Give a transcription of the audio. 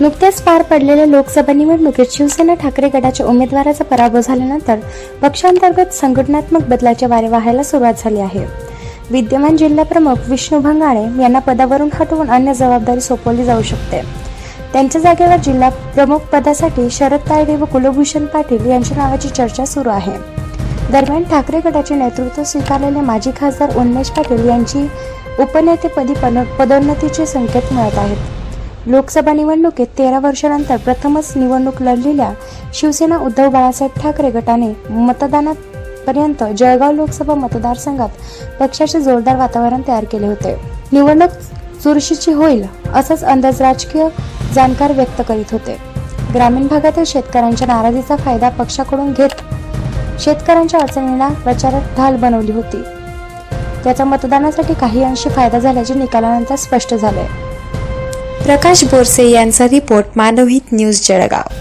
नुकत्याच पार पडलेल्या लोकसभा निवडणुकीत शिवसेना ठाकरे गटाच्या उमेदवाराचा पराभव झाल्यानंतर पक्षांतर्गत संघटनात्मक बदलाचे वारे वाहायला सुरुवात झाली आहे. विद्यमान जिल्हाप्रमुख विष्णू भंगाळे यांना पदावरून हटवून अन्य जबाबदारी सोपवली जाऊ शकते. त्यांच्या जागेवर जिल्हा प्रमुख पदासाठी शरद तायडे व कुलभूषण पाटील यांच्या नावाची चर्चा सुरू आहे. दरम्यान ठाकरे गटाचे नेतृत्व स्वीकारलेले माजी खासदार उन्मेश पाटील यांची उपनेतेपदी पदोन्नतीचे संकेत मिळत आहेत. लोकसभा निवडणुकीत तेरा वर्षानंतर प्रथमच निवडणूक लढलेल्या शिवसेना उद्धव बाळासाहेब ठाकरे गटाने मतदानापर्यंत जळगाव लोकसभा मतदारसंघात पक्षाचे जोरदार वातावरण तयार केले होते. निवडणूक चुरशीची होईल असाच अंदाज राजकीय जाणकार व्यक्त करीत होते. ग्रामीण भागातील शेतकऱ्यांच्या नाराजीचा फायदा पक्षाकडून घेत शेतकऱ्यांच्या अडचणींना प्रचारात ढाल बनवली होती. त्याचा मतदानासाठी काही अंशी फायदा झाल्याचे निकालानंतर स्पष्ट झाले. प्रकाश बोरसे यांचा रिपोर्ट मानवहित न्यूज जळगाव.